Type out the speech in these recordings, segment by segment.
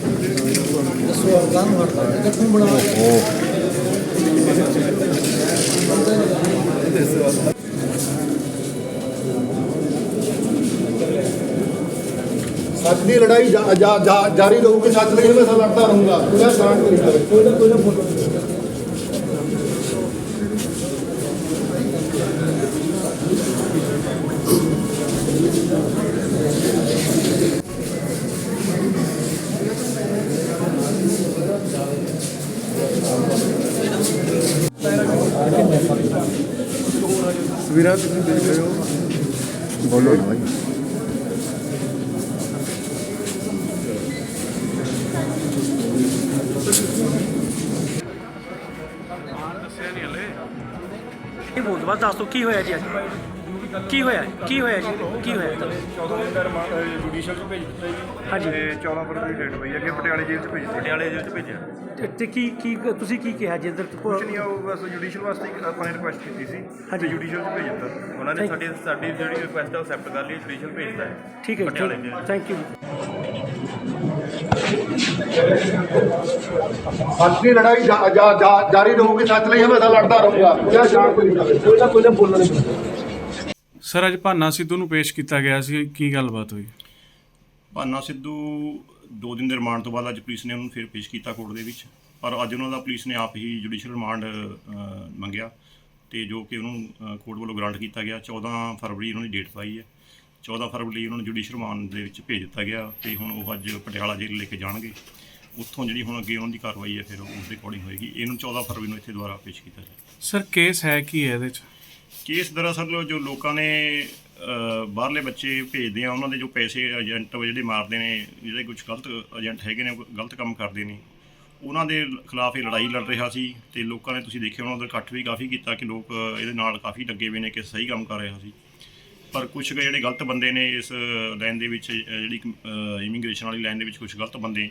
ਦੱਸੋ ਅਫਗਾਨ ਵਰਤਾ ਕਿੱਥੋਂ ਬਣਾਇਆ ਸੱਚ ਦੀ ਲੜਾਈ ਜਾ- ਜਾ- ਜਾ- ਜਾਰੀ ਰਹੂਗੀ ਸੱਚ ਲਈ ਹਮੇਸ਼ਾ ਲੜਦਾ ਰਹੂੰਗਾ ਕੋਈ ਸ਼ਾਂਤ ਨਹੀਂ ਕਰੇ ਕੋਈ ਨਾ ਕੋਈ ਨਾ ਫੋਟੋ ਤਸਵੀਰਾਂ ਤੁਸੀਂ ਦੇਖ ਰਹੇ ਹੋ? ਬੋਲੋ। ਨਾ ਭਾਈ ਇਹ ਬੋਲ ਬਸ ਦੱਸ ਦੋ ਕੀ ਹੋਇਆ ਜੀ ਅੱਜ? ਕੀ ਹੋਇਆ? ਕੀ ਹੋਇਆ ਜੀ? ਕੀ ਹੋਇਆ? 14 ਦਿਨ ਦਾ ਰਿਮਾਂਡ ਜੁਡੀਸ਼ੀਅਲ ਚ ਭੇਜ ਦਿੱਤਾ ਜੀ। ਹਾਂਜੀ। ਤੇ 14 ਫਰਵਰੀ ਡੇਟ ਪਈ ਅੱਗੇ ਪਟਿਆਲੇ ਜੇਲ੍ਹ ਚ ਭੇਜ ਦਿੱਤਾ। ਪਟਿਆਲੇ ਜੇਲ੍ਹ ਚ ਭੇਜਿਆ। ਤੇ- ਤੇ ਕੀ ਕੀ ਤੁਸੀਂ ਕੀ ਕਿਹਾ ਜੀ? ਅੰਦਰ ਕੁਝ ਨਹੀਂ ਉਹ ਬਸ ਜੁਡੀਸ਼ੀਅਲ ਵਾਸਤੇ ਇੱਕ ਆਪਾਂ ਨੇ ਰਿਕੁਐਸਟ ਕੀਤੀ ਸੀ ਹਾਂਜੀ। ਤੇ ਜੁਡੀਸ਼ੀਅਲ ਚ ਭੇਜ ਦਿੱਤਾ। ਉਹਨਾਂ ਨੇ ਸਾਡੀ ਸਾਡੀ ਜਿਹੜੀ ਰਿਕੁਐਸਟ ਹੈ ਉਹ ਅਕਸੈਪਟ ਕਰ ਲਈ ਜੁਡੀਸ਼ੀਅਲ ਭੇਜਤਾ ਹੈ। ਠੀਕ ਹੈ ਪਟਿਆਲੇ ਜੇਲ੍ਹ ਥੈਂਕ ਯੂ ਸੱਚ ਦੀ ਲੜਾਈ ਜਾ- ਜਾ- ਜਾ- ਜਾਰੀ ਰਹੂਗੀ ਸੱਚ ਲਈ ਹਮੇਸ਼ਾ ਲੜਦਾ ਰਹੂੰਗਾ। ਕੋਈ ਸ਼ਾਂਤ ਨਹੀਂ ਕਰੇ ਕੋਈ ਨਾ ਕੋਈ ਨਾ ਬੋਲਣਾ ਨਹੀਂ ਸਰ ਅੱਜ ਭਾਨਾ ਸਿੱਧੂ ਨੂੰ ਪੇਸ਼ ਕੀਤਾ ਗਿਆ ਸੀ। ਕੀ ਗੱਲਬਾਤ ਹੋਈ? ਭਾਨਾ ਸਿੱਧੂ ਦੋ ਦਿਨ ਦੇ ਰਿਮਾਂਡ ਤੋਂ ਬਾਅਦ ਅੱਜ ਪੁਲਿਸ ਨੇ ਉਹਨੂੰ ਫਿਰ ਪੇਸ਼ ਕੀਤਾ ਕੋਰਟ ਦੇ ਵਿੱਚ। ਪਰ ਅੱਜ ਉਹਨਾਂ ਦਾ ਪੁਲਿਸ ਨੇ ਆਪ ਹੀ ਜੁਡੀਸ਼ੀਅਲ ਰਿਮਾਂਡ ਮੰਗਿਆ ਤੇ ਜੋ ਕਿ ਉਹਨੂੰ ਕੋਰਟ ਵੱਲੋਂ ਗ੍ਰਾਂਟ ਕੀਤਾ ਗਿਆ। 14 ਫਰਵਰੀ ਉਹਨਾਂ ਦੀ ਡੇਟ ਪਾਈ ਹੈ। 14 ਫਰਵਰੀ ਉਹਨਾਂ ਨੂੰ ਜੁਡੀਸ਼ੀਅਲ ਰਿਮਾਂਡ ਦੇ ਵਿੱਚ ਭੇਜ ਦਿੱਤਾ ਗਿਆ ਤੇ ਹੁਣ ਉਹ ਅੱਜ ਪਟਿਆਲਾ ਜੇਲ੍ਹ ਲੈ ਕੇ ਜਾਣਗੇ। ਉੱਥੋਂ ਜਿਹੜੀ ਹੁਣ ਅੱਗੇ ਉਹਨਾਂ ਦੀ ਕਾਰਵਾਈ ਹੈ ਫਿਰ ਉਸ ਦੇ ਅਕੋਰਡਿੰਗ ਹੋਏਗੀ। ਇਹਨੂੰ 14 ਫਰਵਰੀ ਨੂੰ ਇੱਥੇ ਦੁਬਾਰਾ ਪੇਸ਼ ਕੀਤਾ ਜਾਏ ਸਰ ਕੇਸ ਹੈ ਕੀ ਹੈ ਇਹਦੇ ਚ? ਕੇਸ ਦਰਅਸਲ ਜੋ ਲੋਕਾਂ ਨੇ ਅ, ਬਾਹਰਲੇ ਬੱਚੇ ਭੇਜਦੇ ਆ ਉਹਨਾਂ ਦੇ ਜੋ ਪੈਸੇ ਏਜੰਟ ਜਿਹੜੇ ਮਾਰਦੇ ਨੇ ਜਿਹੜੇ ਕੁਝ ਗਲਤ ਏਜੰਟ ਹੈਗੇ ਨੇ ਗਲਤ ਕੰਮ ਕਰਦੇ ਨੇ ਉਹਨਾਂ ਦੇ ਖਿਲਾਫ ਇਹ ਲੜਾਈ ਲੜ ਰਿਹਾ ਸੀ ਤੇ ਲੋਕਾਂ ਨੇ ਤੁਸੀਂ ਦੇਖਿਆ ਉਹਨਾਂ ਦਾ ਇਕੱਠ ਵੀ ਕਾਫੀ ਕੀਤਾ ਕਿ ਲੋਕ ਇਹਦੇ ਨਾਲ ਕਾਫੀ ਲੱਗੇ ਹੋਏ ਨੇ ਕਿ ਸਹੀ ਕੰਮ ਕਰ ਰਿਹਾ ਸੀ। ਪਰ ਕੁਝ ਜਿਹੜੇ ਗਲਤ ਬੰਦੇ ਨੇ ਇਸ ਲਾਈਨ ਦੇ ਵਿੱਚ ਅ, ਜਿਹੜੀ ਇਮੀਗ੍ਰੇਸ਼ਨ ਵਾਲੀ ਲਾਈਨ ਦੇ ਵਿੱਚ ਕੁਝ ਗਲਤ ਬੰਦੇ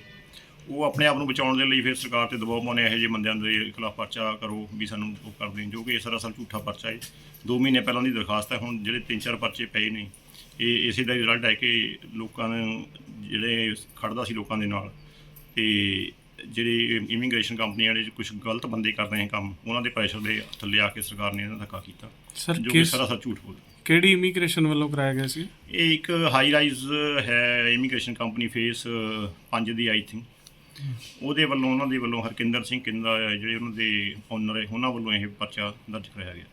ਉਹ ਆਪਣੇ ਆਪ ਨੂੰ ਬਚਾਉਣ ਦੇ ਲਈ ਫਿਰ ਸਰਕਾਰ ਤੇ ਦਬਾਅ ਪਾਉਂਦੇ ਆ, ਇਹੋ ਜਿਹੇ ਬੰਦਿਆਂ ਦੇ ਖਿਲਾਫ ਪਰਚਾ ਕਰੋ ਵੀ ਸਾਨੂੰ ਉਹ ਕਰਦੇ ਜੋ ਕਿ ਸਰਾਸਰ ਝੂਠਾ ਪਰਚਾ ਹੈ 2 ਮਹੀਨੇ ਪਹਿਲਾਂ ਦੀ ਦਰਖਾਸਤ ਹੈ ਹੁਣ ਜਿਹੜੇ ਤਿੰਨ ਚਾਰ ਪਰਚੇ ਪਏ ਨੇ ਇਹ ਇਸੇ ਦਾ ਰਿਜ਼ਲਟ ਹੈ ਕਿ ਲੋਕਾਂ ਨੂੰ ਜਿਹੜੇ ਖੜਦਾ ਸੀ ਲੋਕਾਂ ਦੇ ਨਾਲ ਤੇ ਜਿਹੜੇ ਇਮੀਗ੍ਰੇਸ਼ਨ ਕੰਪਨੀਆਂ ਵਾਲੇ ਕੁਝ ਗਲਤ ਬੰਦੇ ਕਰ ਰਹੇ ਕੰਮ ਉਹਨਾਂ ਦੇ ਪ੍ਰੈਸ਼ਰ ਦੇ ਥੱਲੇ ਆ ਕੇ ਸਰਕਾਰ ਨੇ ਇਹਨਾਂ ਦਾ ਧੱਕਾ ਕੀਤਾ ਸਰ ਜੋ ਕਿ ਕਿਸ ਸਰਾਸਰ ਝੂਠ ਬੋਲ ਕਿਹੜੀ ਇਮੀਗ੍ਰੇਸ਼ਨ ਵੱਲੋਂ ਕਰਾਇਆ ਗਿਆ ਸੀ? ਇਹ ਇੱਕ ਹਾਈ ਰਾਈਜ਼ ਹੈ ਇਮੀਗ੍ਰੇਸ਼ਨ ਕੰਪਨੀ ਫੇਸ 5 ਦੀ ਆਈ ਥਿੰਕ ਉਹਦੇ ਵੱਲੋਂ, ਉਹਨਾਂ ਦੇ ਵੱਲੋਂ ਹਰਕਿੰਦਰ ਸਿੰਘ ਕਿੰਦਾ, ਜਿਹੜੇ ਉਹਨਾਂ ਦੇ ਓਨਰ ਹੈ, ਉਹਨਾਂ ਵੱਲੋਂ ਇਹ ਪਰਚਾ ਦਰਜ ਕਰਾਇਆ ਗਿਆ।